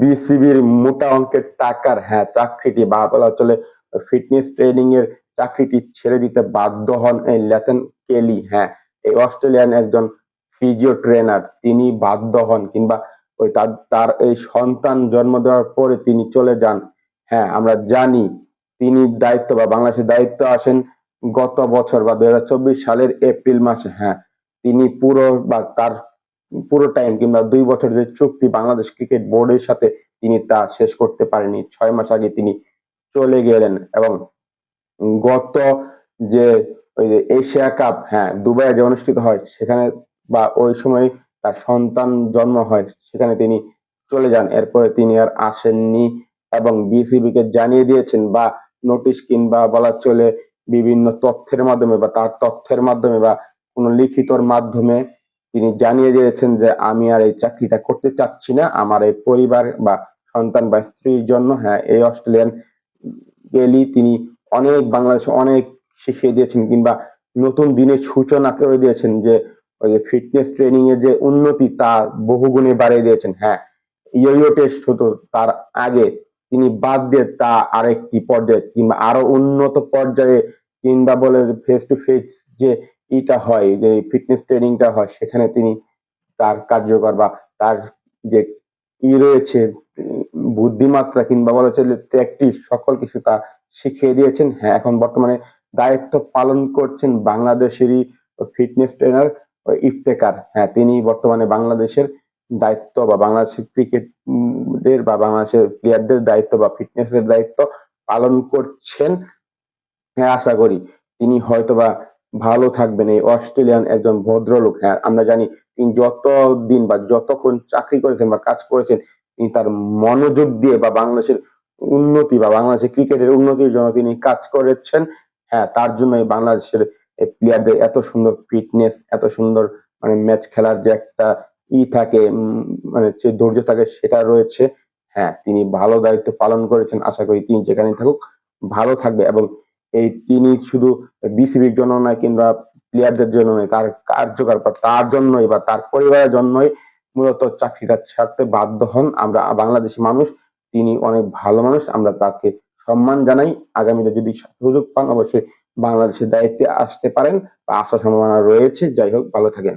বিসিবির মোটা অঙ্কের টাকার হ্যাঁ চাকরিটি বা বলা চলে ফিটনেস ট্রেনিং এর চাকরিটি ছেড়ে দিতে বাধ্য হন এই লেথন কেলি হ্যাঁ। এই অস্ট্রেলিয়ান একজন ফিজিও ট্রেনার, তিনি বাধ্য হন কিংবা ওই তার তার এই সন্তান জন্ম দেওয়ার পরে তিনি চলে যান। হ্যাঁ আমরা জানি তিনি দায়িত্ব বা বাংলাদেশের দায়িত্ব আসেন গত বছর বা দুই হাজার চব্বিশ সালের এপ্রিল মাসে হ্যাঁ। তিনি পুরো বা তার পুরো টাইম কিংবা দুই বছর যে চুক্তি বাংলাদেশ ক্রিকেট বোর্ডের সাথে তিনি তা শেষ করতে পারেনি। ছয় মাস আগে তিনি চলে গেলেন এবং গত যে ওই যে এশিয়া কাপ হ্যাঁ দুবাইয়ে যে অনুষ্ঠিত হয়, সেখানে বা ওই সময় তার সন্তান জন্ম হয়, সেখানে তিনি চলে যান। এরপরে তিনি আর আসেননি এবং বিসিবি কে জানিয়ে দিয়েছেন বা নোটিশ কিংবা বলা চলে বিভিন্ন তথ্যের মাধ্যমে বা তার তথ্যের মাধ্যমে বা কোনো লিখিতর মাধ্যমে তিনি জানিয়ে দিয়েছেন যে, আমি আর এই চাকরিটা করতে চাচ্ছি না। আমার এই পরিবার বা সন্তান বা স্ত্রীর জন্য। হ্যাঁ এই অস্ট্রেলিয়ান গেলি তিনি অনেক বাংলাদেশে অনেক শিখিয়ে দিয়েছেন কিংবা নতুন দিনের সূচনা করে দিয়েছেন যে, ওই যে ফিটনেস ট্রেনিং এর যে উন্নতি তা বহুগুণে বাড়িয়ে দিয়েছেন। হ্যাঁ ইয়ো টেস্ট হতো তার আগে। তিনি বাদ দিয়ে তা আরেকটি পর্যায়ে কিংবা আরও উন্নত পর্যায়ে কিংবা বলে ফেস টু ফেস যে ইটা হয়, যে ফিটনেস ট্রেনিংটা হয়, সেখানে তিনি তার কার্যকর বা তার যে ই রয়েছে, বুদ্ধিমাত্রা কিংবা বলা চলে প্র্যাকটিস সকল কিছু তা শিখিয়ে দিয়েছেন। হ্যাঁ এখন বর্তমানে দায়িত্ব পালন করছেন বাংলাদেশেরই ফিটনেস ট্রেনার ইফতেকার হ্যাঁ তিনি বর্তমানে বাংলাদেশের দায়িত্ব বা বাংলাদেশের ক্রিকেট এর বা বাংলাদেশের প্লেয়ারদের দায়িত্ব বা ফিটনেসের দায়িত্ব পালন করছেন। হ্যাঁ আশা করি তিনি হয়তোবা ভালো থাকবেন এই অস্ট্রেলিয়ান একজন ভদ্রলোক। হ্যাঁ আমরা জানি তিনি যত দিন বা যতক্ষণ চাকরি করেছেন বা কাজ করেছেন, তিনি তার মনোযোগ দিয়ে বা বাংলাদেশের উন্নতি বা বাংলাদেশের ক্রিকেটের উন্নতির জন্য তিনি কাজ করেছেন। হ্যাঁ তার জন্য এই বাংলাদেশের প্লেয়ারদের এত সুন্দর ফিটনেস এত সুন্দর মানে ম্যাচ খেলার যে একটা ই থাকে মানে যে ধৈর্য থাকে সেটা রয়েছে। হ্যাঁ তিনি ভালো দায়িত্ব পালন করেছেন। আশা করি তিনি যেখানে থাকুক, ভালো থাকবে এবং এই তিনি শুধু বিসিবির জন্য নয়, কিংবা প্লেয়ারদের জন্য নয় তার কার্যকর তার জন্যই বা তার পরিবারের জন্যই মূলত চাকরিটা ছাড়তে বাধ্য হন আমরা, বাংলাদেশি মানুষ। তিনি অনেক ভালো মানুষ, আমরা তাকে সম্মান জানাই। আগামীতে যদি সুযোগ পান, অবশ্যই বাংলাদেশের দায়িত্বে আসতে পারেন। বা আসার সম্ভাবনা রয়েছে। যাই হোক, ভালো থাকেন।